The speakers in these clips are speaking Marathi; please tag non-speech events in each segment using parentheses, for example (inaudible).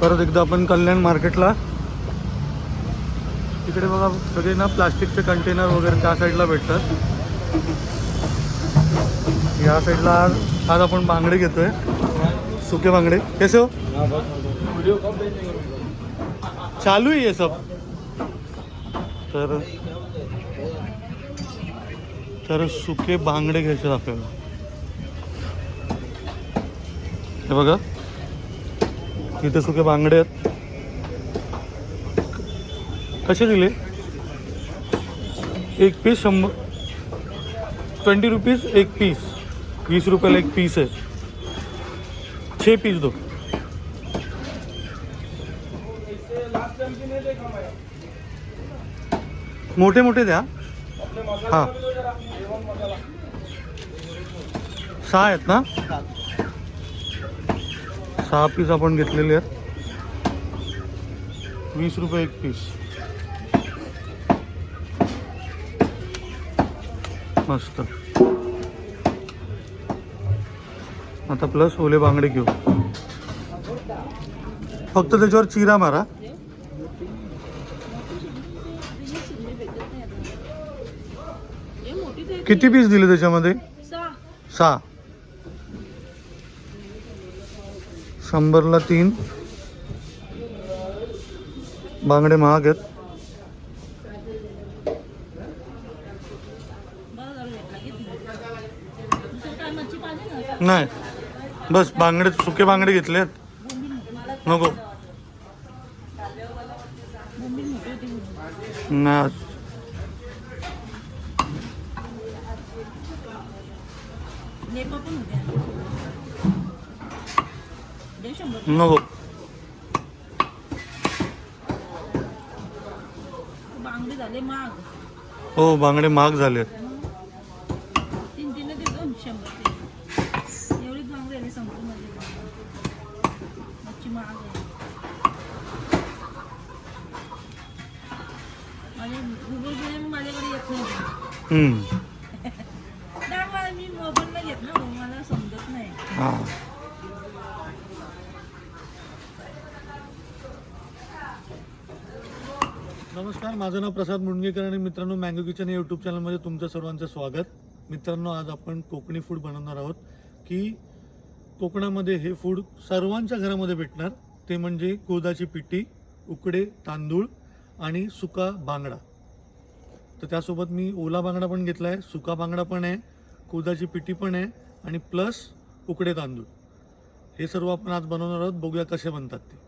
परत एकदा आपण कल्याण मार्केटला. इकडे बघा सगळे ना प्लास्टिकचे कंटेनर वगैरे त्या साईडला भेटतात. या साईडला आज आज आपण बांगडे घेतोय. सुके बांगडे. कैसे हो चालू आहे सब. तर तर सुके बांगडे घ्यायचे आपल्याला. हे बघा. इथे सुके बांगडे आहेत. कसे दिले? एक पीस शंभर ट्वेंटी रुपीज एक पीस वीस रुपयाला एक पीस आहे. छे पीस दो. मोठे मोठे द्या. हां. सहा आहेत ना? सहा पीस आपण घेतलेले आहेत. वीस रुपये एक पीस मस्त. आता प्लस ओले बांगडे घेऊ. फक्त त्याच्यावर चिरा मारा. किती पीस दिले त्याच्यामध्ये? सहा. शंभरला तीन. बांगडे महाग आहेत. नाही. बस बांगडे सुके बांगडे घेतले नको. नाही. आज नको बांगडी झाले माग. हो बांगडे महाग झाले. तीन तीन ते दोन शंभर ते. एवढीच बांगडी आली संपूर्ण मच्छी महाग आहे. माझे गुगल पे माझ्याकडे येत नाही. हम्म. (laughs) त्यामुळे मी मोबाईलला घेत ना मला समजत नाही. हा. माझं नाव प्रसाद मुंडगेकर आणि मित्रांनो मँगो किचन या यूट्यूब चॅनलमध्ये तुमचं सर्वांचं स्वागत. मित्रांनो आज आपण कोकणी फूड बनवणार आहोत की कोकणामध्ये हे फूड सर्वांच्या घरामध्ये भेटणार. ते म्हणजे कोदाची पिट्टी उकडे तांदूळ आणि सुका बांगडा. तर त्यासोबत मी ओला बांगडा पण घेतला आहे सुका बांगडा पण आहे कोदाची पिठी पण आहे आणि प्लस उकडे तांदूळ. हे सर्व आपण आज बनवणार आहोत. बघूया कसे बनतात ते.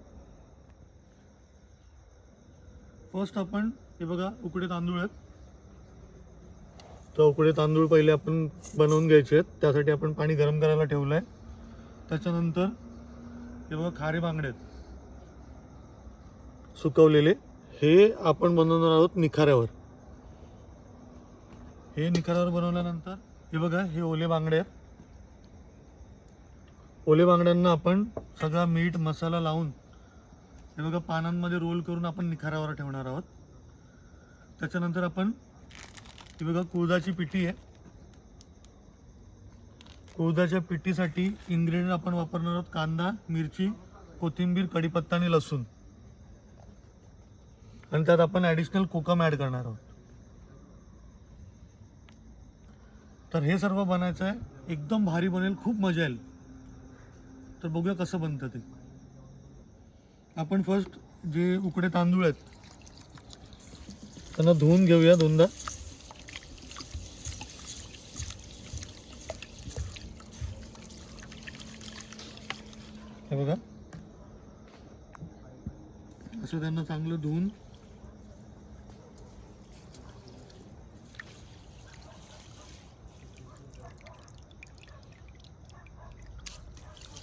फर्स्ट आपण हे बघा उकडे तांदूळ आहेत. तर उकडे तांदूळ पहिले आपण बनवून घ्यायचे आहेत. त्यासाठी आपण पाणी गरम करायला ठेवलं आहे त्याच्यानंतर हे बघा खारे बांगडे आहेत. सुकवलेले. हे आपण बनवणार आहोत निखाऱ्यावर. हे निखाऱ्यावर बनवल्यानंतर हे बघा हे ओले बांगडे आहेत. ओले बांगड्यांना आपण सगळा मीठ मसाला लावून हे बघा पानांमध्ये रोल करून आपण निखारावर ठेवणार आहोत. त्याच्यानंतर आपण ही बघा कोळदाची पिठी आहे. कोळदाच्या पिठीसाठी इन्ग्रेडियंट आपण वापरणार आहोत कांदा मिरची कोथिंबीर कढीपत्ता आणि लसूण. आणि त्यात आपण ॲडिशनल कोकम ॲड करणार आहोत. तर हे सर्व बनायचं आहे. एकदम भारी बनेल खूप मजा येईल. तर बघूया कसं बनतं ते. आपण फर्स्ट जे उकडे तांदूळ आहेत त्यांना धुवून घेऊया दोनदा. हे बघा. असं त्यांना चांगलं धुवून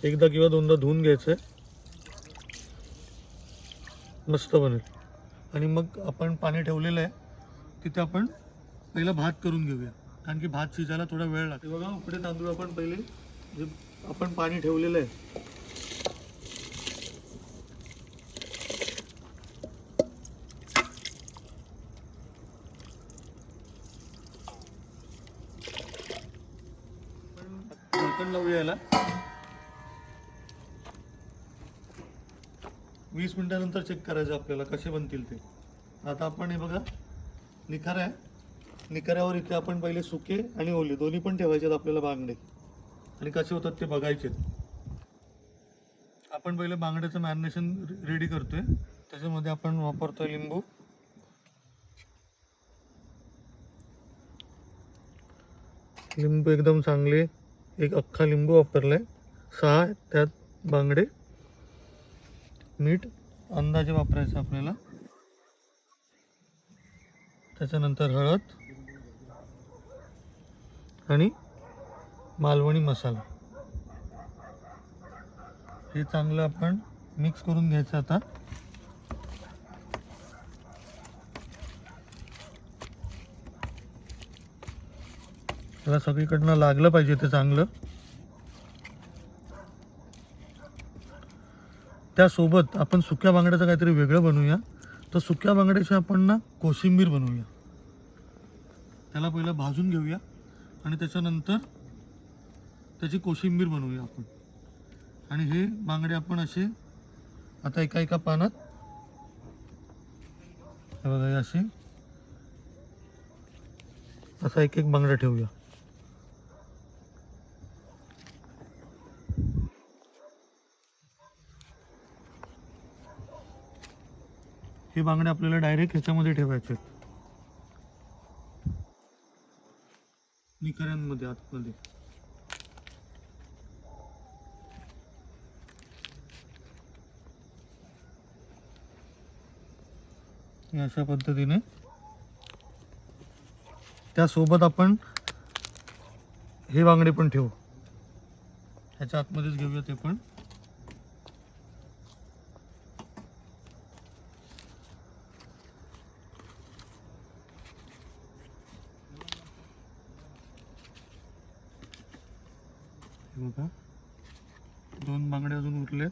एकदा किंवा दोनदा धुवून घ्यायचं. मस्त बनेल. आणि मग आपण पाणी ठेवलेलं आहे तिथे आपण पहिला भात करून घेऊया. कारण की भात शिजायला थोडा वेळ लागतो. बघा उकडे तांदूळ आपण पहिले जे आपण पाणी ठेवलेलं आहे. झाकण लावूया याला. वीस मिनिटानंतर चेक करायचं आपल्याला. कसे बनतील ते? आता आपण हे बघा. निखारा आहे. निखाऱ्यावर इथे आपण पहिले सुके आणि ओले. दोन्ही पण ठेवायचे आहेत आपल्याला बांगडे. आणि कसे होतात ते बघायचे आपण पहिले बांगड्याचं मॅरिनेशन रेडी करतोय. त्याच्यामध्ये आपण वापरतोय लिंबू. लिंबू एकदम चांगले. एक अख्खा लिंबू वापरलाय. सहा त्यात बांगडे. मीठ अंदाजे वापरायचं आपल्याला. त्याच्यानंतर हळद आणि मालवणी मसाला. हे चांगलं आपण मिक्स करून घ्यायचं आता. त्याला सगळीकडनं लागलं पाहिजे ते चांगलं. त्यासोबत आपण सुक्या बांगड्याचं काहीतरी वेगळं बनवूया. तर सुक्या बांगड्याची आपण ना कोशिंबीर बनवूया. त्याला पहिलं भाजून घेऊया आणि त्याच्यानंतर त्याची कोशिंबीर बनवूया आपण. आणि हे बांगडे आपण असे आता एका एका पानात हे बघा असे असा एक एक बांगडा ठेवूया. हे बांगडे आपल्याला डायरेक्ट ह्याच्यामध्ये ठेवायचे आहेत. निकऱ्यांमध्ये आतमध्ये. अशा पद्धतीने त्यासोबत आपण हे बांगडे पण ठेवू. ह्याच्या आतमध्येच घेऊया ते पण. बघा दोन बांगडे अजून उरलेत.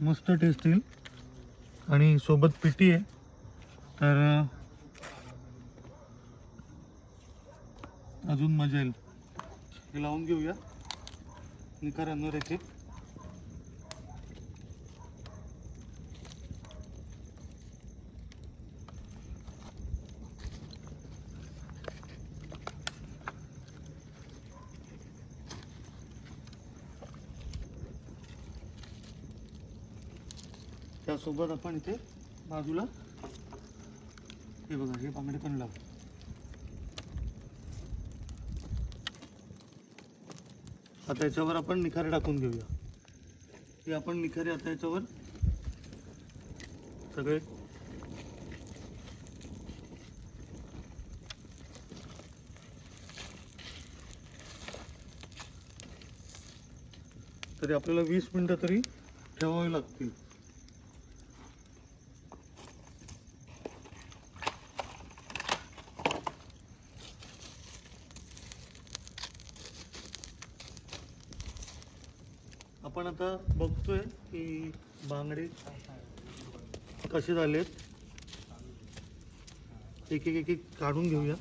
मस्त टेस्ट येईल. आणि सोबत पिटी आहे. तर अजून मजा येईल. हे लावून घेऊया. निकारांवर येते त्यासोबत आपण इथे बाजूला हे बघा हे बांगडे पण लाव. आता याच्यावर आपण निखारे टाकून घेऊया. हे आपण निखारे आता याच्यावर सगळे तरी आपल्याला वीस मिनिटं तरी ठेवावी लागतील आपण आता बघतोय की बांगडे कसे झालेत? एक एक एक एक काढून घेऊया.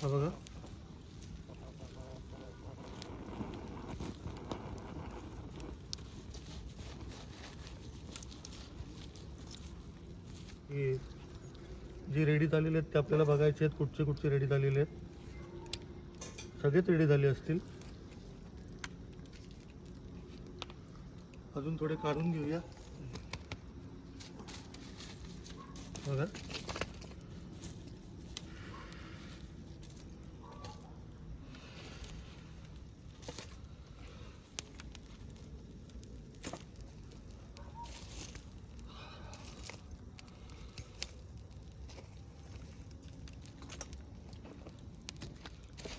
हा बघा. हे जे रेडी झालेले आहेत ते आपल्याला बघायचे आहेत कुठचे कुठचे रेडी झालेले आहेत. सगळेच रेडी झाले असतील. अजून थोडे काढून घेऊया बघा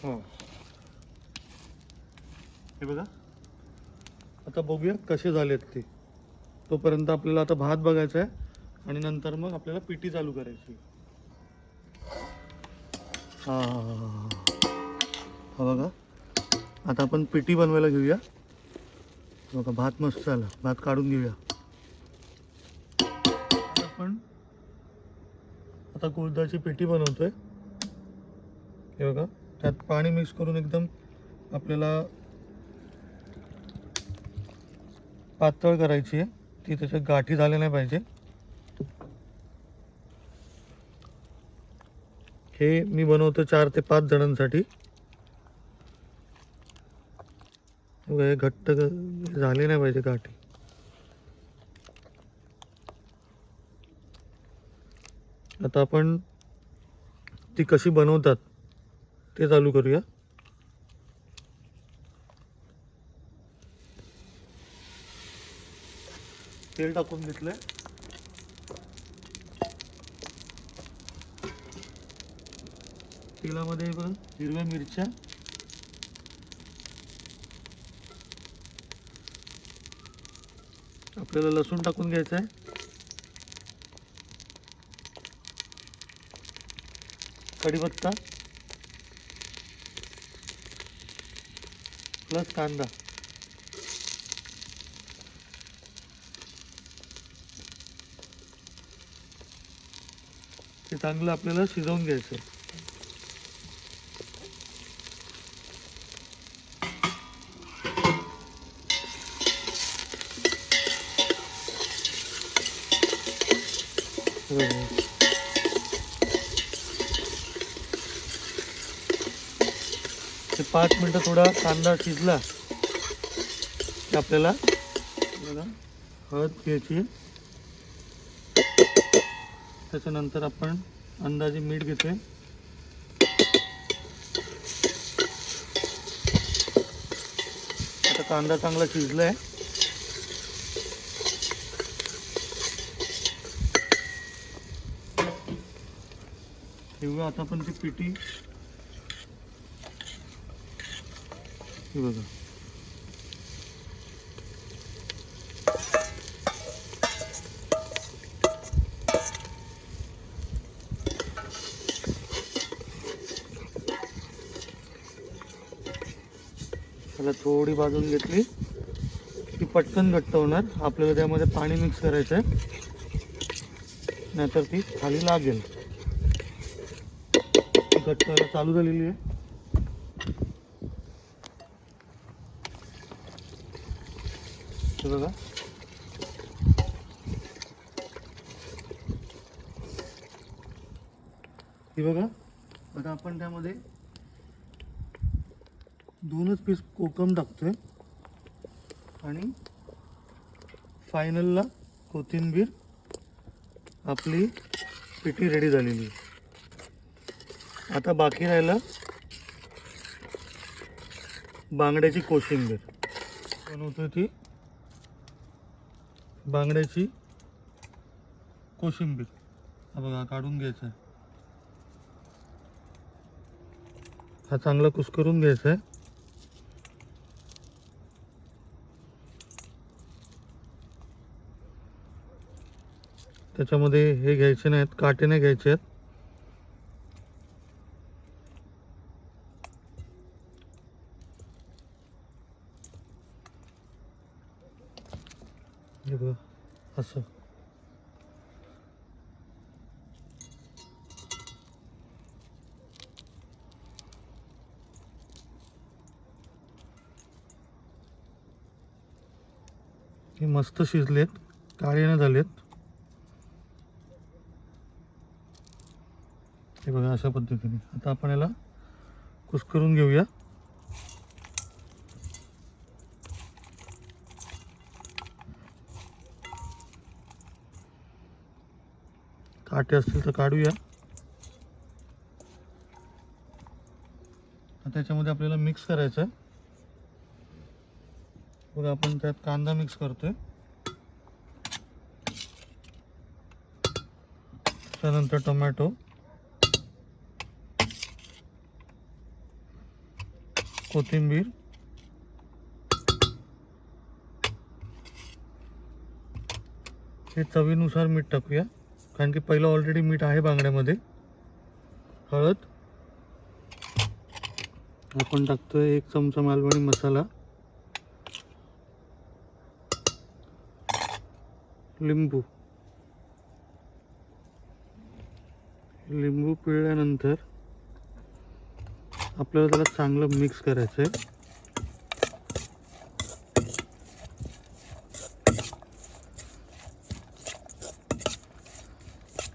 हो हे बघा आता बघूया कसे झालेत ते. तोपर्यंत आपल्याला आता भात बघायचा आहे आणि नंतर मग आपल्याला पिटी चालू करायची हा हा बघा. आता आपण पिटी बनवायला घेऊया. बघा भात मस्त झाला. भात काढून घेऊया. आपण आता कुळदाची पेटी बनवतोय. हे बघा. त्यात पाणी मिक्स करून एकदम आपल्याला पातळ करायची आहे. ती त्याच्या गाठी झाल्या नाही पाहिजे. हे मी बनवतो चार ते पाच जणांसाठी. हे घट्ट झाले नाही पाहिजे गाठी. आता आपण ती कशी बनवतात ते चालू करूया. तेल टाकून घेतलंय. तेलामध्ये बघ हिरव्या मिरच्या. आपल्याला लसूण टाकून घ्यायचं आहे कढीपत्ता. प्लस कांदा. चांगलं आपल्याला शिजवून घ्यायचं. ते पाच मिनटं थोडा कांदा शिजला की आपल्याला हळद घ्यायची. त्याच्यानंतर आपण अंदाजे मीठ घेतोय. आता कांदा चांगला शिजलाय. ठेवूया आता पण ती पिठी बघा त्याला थोडी भाजून घेतली ती पटकन घट्ट होणार. आपल्याला त्यामध्ये पाणी मिक्स करायचं आहे नाहीतर ती खाली लागेल. घट्ट व्हायला चालू झालेली आहे. हे बघा. हे बघा. आता आपण त्यामध्ये दोनच पीस कोकम टाकतोय. आणि फायनलला कोथिंबीर आपली पिठी रेडी झालेली. आता बाकी राहिलं बांगड्याची कोशिंबीर. बनवतोय ती बांगड्याची कोशिंबीर. हा बघा काढून घ्यायचा आहे हा चांगला कुस्करून घ्यायचा आहे त्याच्यामध्ये हे घ्यायचे नाहीत काटे नाही घ्यायचे आहेत. हे बघा असं. हे मस्त शिजलेत काळे नाही झालेत. हे बघा अशा पद्धतीने. आता आपण याला कुस्करून घेऊया. काटे असतील तर काढूया. आता त्याच्यामध्ये आपल्याला मिक्स करायचं आहे. बघा आपण त्यात कांदा मिक्स करतोय. त्यानंतर टोमॅटो. कोथिंबीर. हे चवीनुसार मीठ टाकूया. कारण की पहिलं ऑलरेडी मीठ आहे बांगड्यामध्ये. हळद. आपण टाकतोय एक चमचा मालवणी मसाला. लिंबू. लिंबू पिळल्यानंतर आपल्याला त्याला चांगलं मिक्स करायचं आहे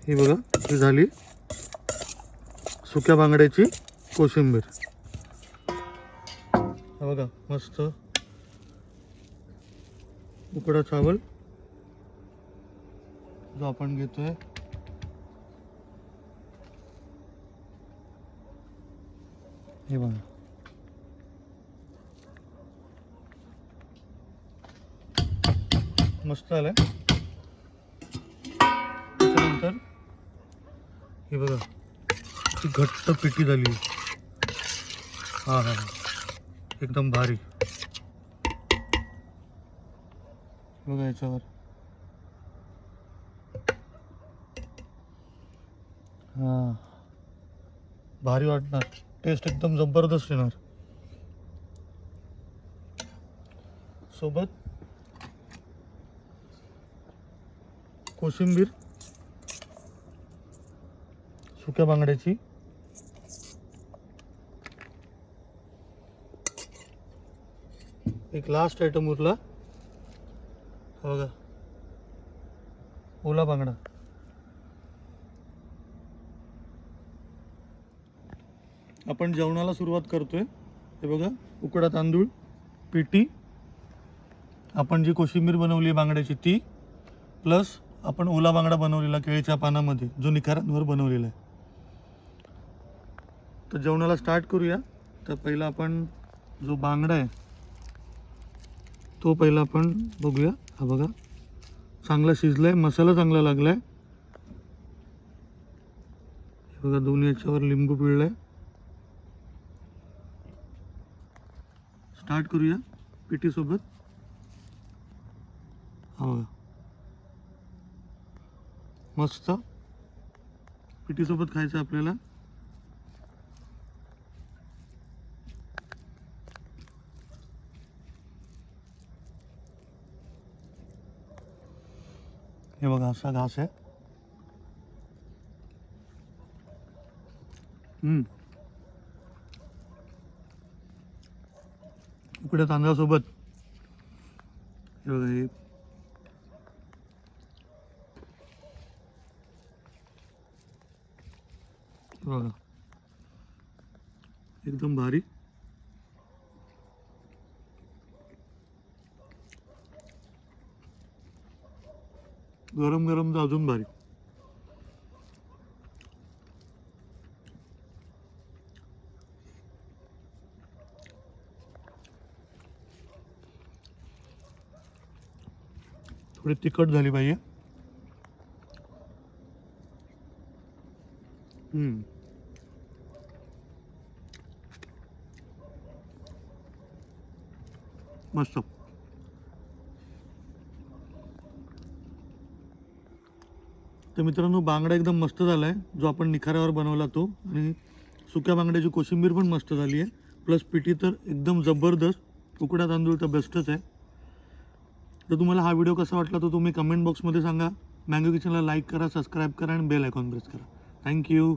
ही बघा ही झाली सुक्या बांगड्याची कोशिंबीर. बघा मस्त. उकडा चावल जो आपण घेतोय. हे बघा. मस्त आलाय त्याच्यानंतर हे बघा ती घट्ट पिठी झाली. हा हा हा. एकदम भारी. बघा याच्यावर. हां. भारी वाटणार. टेस्ट एकदम जबरदस्त येणार. सोबत कोशिंबीर सुक्या बांगड्याची एक लास्ट आयटम उरला. हा बघा. ओला बांगडा. आपण जेवणाला सुरुवात करतोय. हे बघा उकडा तांदूळ पिठी आपण जी कोशिंबीर बनवली बांगड्याची ती प्लस आपण ओला बांगडा बनवलेला केळीच्या पानामध्ये जो निखारांवर बनवलेला आहे. तर जेवणाला स्टार्ट करूया. तर पहिला आपण जो बांगडा आहे तो पहिला आपण बघूया. हा बघा चांगला शिजलाय मसाला चांगला लागलाय. हे बघा दोन्ही याच्यावर लिंबू पिळलाय. स्टार्ट करूया पिठीसोबत हा बघा. मस्त. पिठीसोबत खायचं आपल्याला. हे बघा असा घास आहे. उकड्या तांदळासोबत? हे बघा हे. बघा. एकदम भारी. गरम गरम तर अजून भारी. थोडी तिखट झाली पाहिजे. मस्त. तर मित्रांनो बांगडा एकदम मस्त झाला आहे जो आपण निखाऱ्यावर बनवला तो. आणि सुक्या बांगड्याची कोशिंबीर पण मस्त झाली आहे. प्लस पिठी तर एकदम जबरदस्त. उकडा तांदूळ तर बेस्टच आहे. तर तुम्हाला हा व्हिडिओ कसा वाटला तो तुम्ही कमेंट बॉक्समध्ये सांगा. मँगो किचनला लाईक करा सबस्क्राईब करा आणि बेल आयकॉन प्रेस करा. Thank you